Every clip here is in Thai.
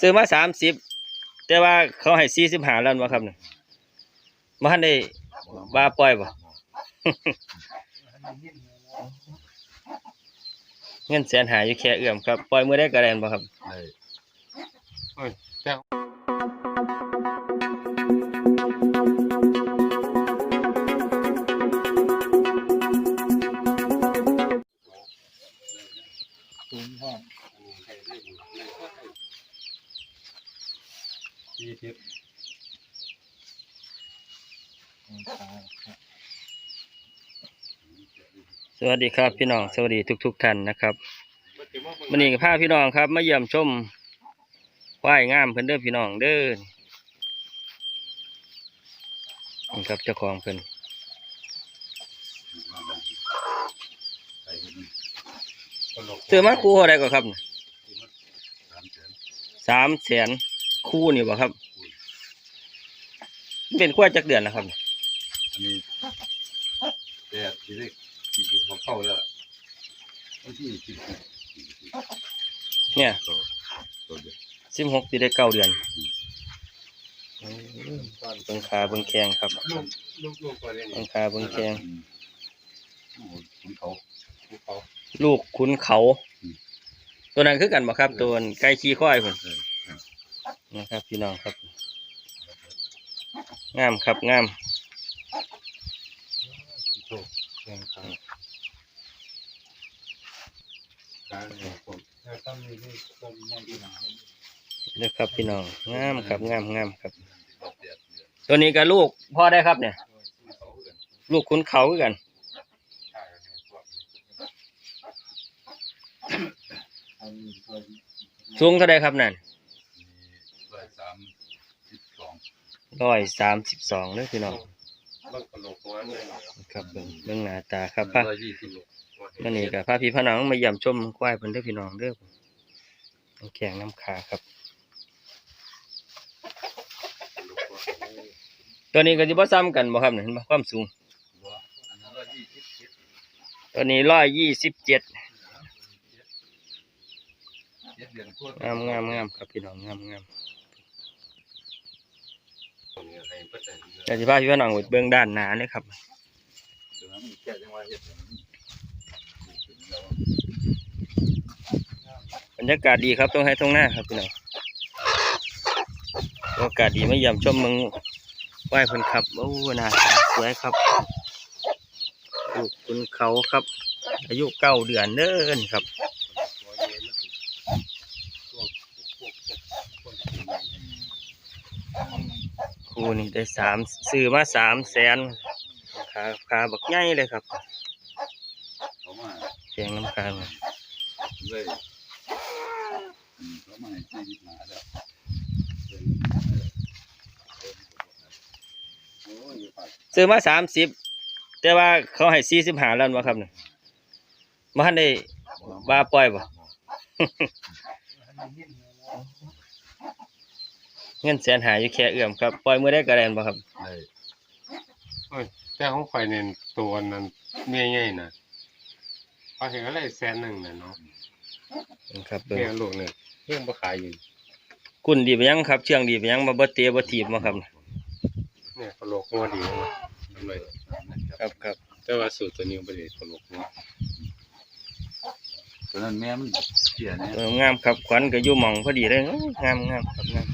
ซื้อมาสามสิบแต่ว่าเขาให้สี่สิบห้าแล้ววะครับเนี่ยมาทันได้ว่าปล่อยบ่เงินแสนหาอยู่แค่เอื้อมครับปล่อยมือได้กระแดนบ่ครับได้โอ้ ยแต่คุ้มห้องยี่สิบสวัสดีครับพี่น้องสวัสดีทุกๆท่านนะครับวันนี้ก็พาพี่น้องครับ มาเยี่ยมชมควายงามเพิ่นเด้อพี่น้องเด้อนี่ครับเจ้าของเพิ่นซื้อมาคู่เท่าไรก็ครับสามแสนสามแสน คู่นี่บ่ครับ เป็นขั้วจักเดือนนะครับอันนี้แต่ที่ได้ที่เขาเข้าแล้ววันที่สิบหกเนี่ยตัวตัวเดียวสิบหกปีได้เก้าเดือนเบิ่งขาเบิ่งแข้งครับลูกลูกลูกตัวนี้เบิ่งขาเบิ่งแข้งอืมโอ้โหคุณเขาลูกเขาลูกขุนเขาอืมตัวนั้นคือกันบ่ครับ ตัวไก่ขี้ข้อยพุ่นเออครับ นะครับ พี่น้องครับ งามครับงามนการแข่งขันแล้วต้องมีที่ต้นไม้ที่หนาวเด้อครับพี่น้องงามครับงามงามครับ ตัวนี้ก็ลูกพ่อได้ครับเนี่ย ลูกขุนเขาคือกันสูงเท่าไรครับนั่น สามสิบสองร้อยสามสิบสองเด้อพี่น้องบางกระโหลกหัวเลยครับเบิ่งเบิ่งหน้าตาครับป้าร้อยยี่สิบนั่นนี่กับพระพี่พระน้องมาเยี่ยมชมควายเพิ่นเด้อพี่น้องเด้อน้ำแข็งน้ำขาครับ ตัวนี้ก็สิบ่ซ้ำกันบ่ครับเนี่ยเห็นบ่ความสูงบัวอันนั้นร้อยยี่สิบเจ็ดตัวนี้ร้อยยี่สิบเจ็ดเจ็ดเดือนกว่งามงามงามครับพี่น้องงามงาม ให้เพื่อนแต่สิพาพี่น้องไปเบื้องด้านหน้าเลยครับถึงนั้นแค่จังหวะเฮ็ดให้มันถึงแล้วบรรยากาศดีครับต้องให้ตรงหน้าครับพี่น้องบรรยากาศดีไมาเยี่ยมชมเมืองควายเพิ่นครับโอ้น้าตาสวยครับลูกคุณเขาครับ อายุเก้าเดือนเด้อนี่ครับ คู่นี่ได้สามซื้อมาสามแสนขาขาบักใหญ่เลยครับเขามาแจงน้ำขามาเลยอืมเขามาให้สี่สิบห้าแล้วโอ้ยซื้อมาสามสิบแต่ว่าเขาให้สี่สิบห้าแล้ววะครับเนี่ยมาทันได้ว่าปล่อยบ่ เงินแสนหาอยู่แค่เอื้อมครับปล่อยมือได้กระแดนบ่ครับได้โอ้ยแต่ของข่อยเนี่ยตัวนั้นเมียใหญ่น่ะพอเห็นอะไรแสนหนึ่งน่ะเนาะครับเบิ่งเมียลูกเนี่ยเรื่องบ่ขายอยู่คุณดีไปยังครับ เชื่องดีไปยังมาบ่เตะบ่ถีบมาครับ เนี่ยกระโหลกหัวดีนะเลยครับครับแต่ว่าสูตรตัวนี้บ่ได้กระโหลกหัวตอนนั้นแม่มันเสียเนี่ยเอองามครับขวัญก็อยู่หม่องพอดีเลยอื้องามงามครับงาม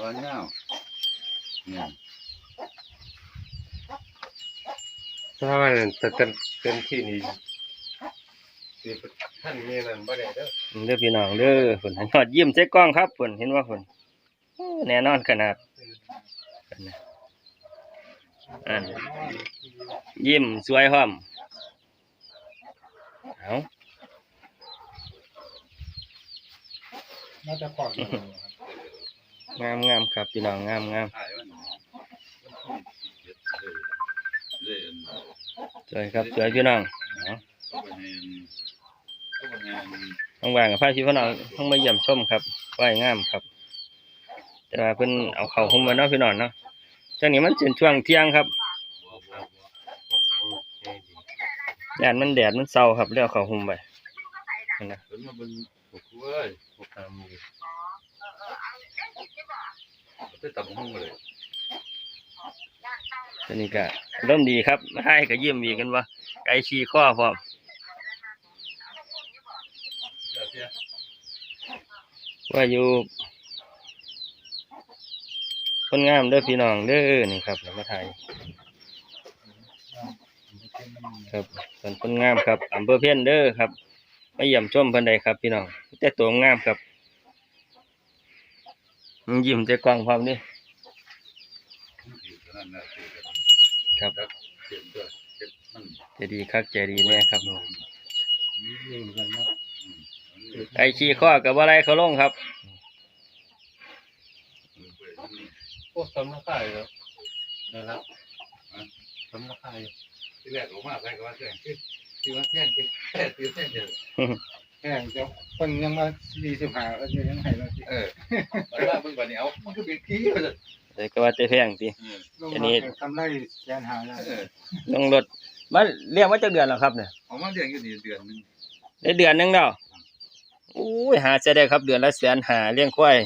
ตอนเงาเนี่ยถ้าว่านั่นแต่เต็มเต็มที่นี่สิท่านเมียนั่นบ่ได้เด้อเด้อพี่น้องเด้อเพิ่นให้ยอดยิ้มใส่กล้องครับเพิ่นเห็นว่าเพิ่นแน่นอนขนาดอันยิ้มสวยพร้อมเอาน่าจะก่อน งามงามครับพี่น้องงามงามเลยเลยสวยครับสวยพี่น้องเอาก็ไปให้ก็ไปให้ว่างกับพาพี่พี่น้องต้องมาเยี่ยมชมครับว่ายงามครับ แต่ว่าเพิ่นเอาเข้าหุ้มไว้เนาะพี่น้องเนาะจังนี้มันเป็นช่วงเที่ยงครับแดดมันแดดมันเศร้าครับแล้วเขาหุ้มไปนะ ไปตับห้องเลยตัวนี้ก็เริ่มดีครับให้ก็เยี่ยมอีกันว่าไก่ชีข้อพร้อมว่าอยู่คนงามเด้อพี่น้องเด้อนี่ครับเรามาถ่ายครับเป็นคนงามครับอำเภอเพียนเด้อครับมาเยี่ยมชมเพิ่นใดครับ พี่น้องแต่ตัวงามครับ ยิ้มใจกว้างพร้อมนี่อยู่เท่านั้นน่ะคือกันครับเจ็บด้วยเจ็บมันใจดีคักใจดีแน่ครับนี่เหมือนกันเนาะไก่ชีข้อกับอะไรเขาลงครับพวกสำนักข่ายครับนะครับสำนักข่ายที่แรกออกมาใครก็ว่าแท่งคือที่ว่าแท่งคือแท่งคือแท่งเดียว แข่งจะคนยังมาสี่สิบห้าก็ยังให้เราสิเออมันว่าเบิ่งบัดนี้เอามันก็เป็นขี้ว่าซั่นแต่ก็ว่าแต่แพงติเออลงอันนี้ มาทำไรแสนหาแล้วเออลงรถมาเรียกว่าจะเดือนแล้วครับเนี่ยเอามาเลี้ยงอยู่นี่เดือนหนึงได้เดือนหนึงแล้วอุ้ยหาจะได้ครับเดือนละแสนหาเลี้ยงควาย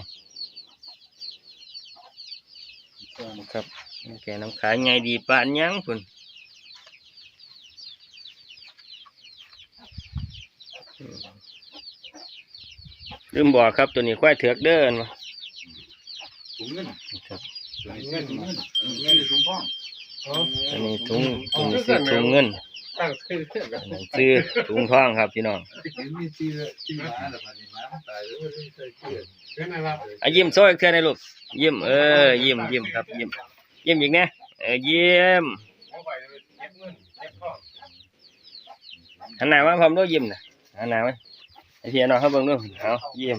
ครับแกน้ำขายไงดีปานยังพุ่น ลืมบอกครับตัวนี้ควายเถือกเดินมาถุงเงินครับถุงเงินถุงเงินเออเงินในถุงพ่องอ๋อตัวนี้ถุงตัวนี้ซื้อถุงเงินตั้งชื่อเทียบกัอันนนั้นซื้อถุงทองครับพี่น้องเห็นมีชื่อชื่อหมาแล้วบัดนี้หมามันตายแล้วไม่ใช่ชื่อเป็นอะไรครับอะยิ้มโซ่อีกเทื่อในอยลูกยิ้มเออยิ้มยิ้มครับยิ้มยิ้มอีกนะเออยิ้มเอาไปเก็บเงินเก็บข้อหันหน้ามาพร้อมด้วยยิ้มนะหันหน้าไว้ ไอ้พี่น้องเขาเบิ่งดูเอายิ้ม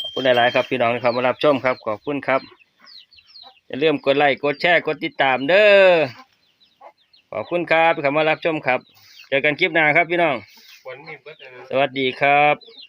ขอบคุณหลายๆครับ พี่น้องที่เข้ามารับชมครับ ขอบคุณครับอย่าลืมกดไลค์กดแชร์กดติดตามเด้อขอบคุณครับที่เข้ามารับชมครับ เจอกันคลิปหน้าครับพี่น้องควรมีเบิดเลยสวัสดีครับ